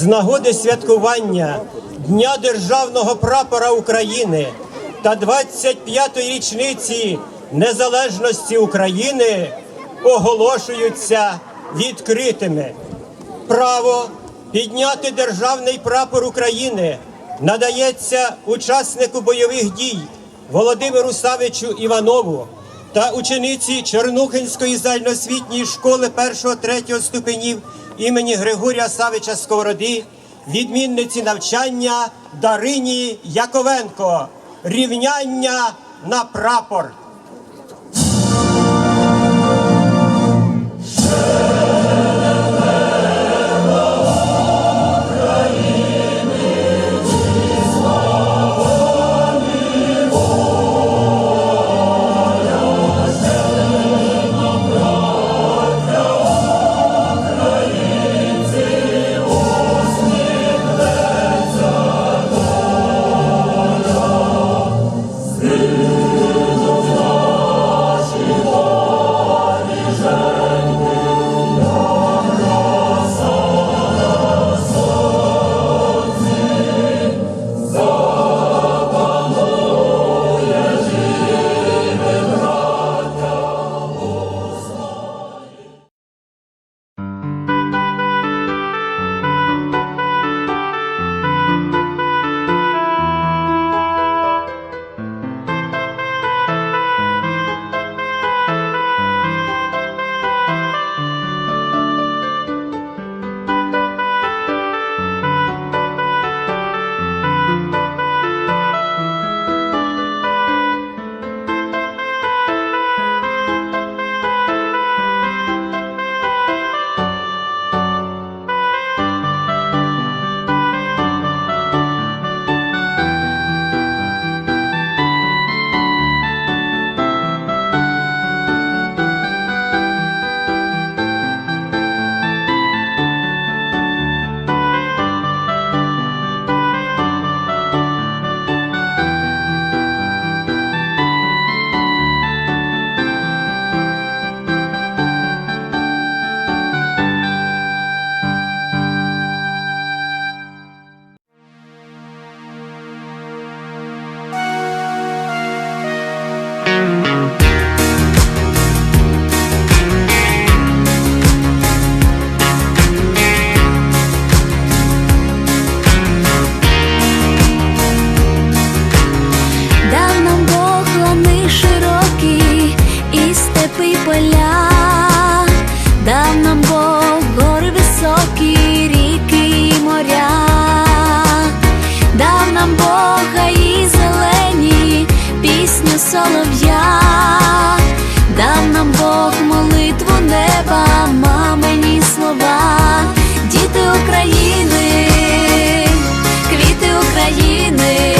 з нагоди святкування Дня Державного прапора України та 25-ї річниці незалежності України оголошуються відкритими. Право підняти державний прапор України надається учаснику бойових дій Володимиру Савичу Іванову та учениці Чорнухинської загальноосвітньої школи 1-3 ступенів імені Григорія Савича Сковороди, відмінниці навчання Дарині Яковенко. Рівняння на прапор. України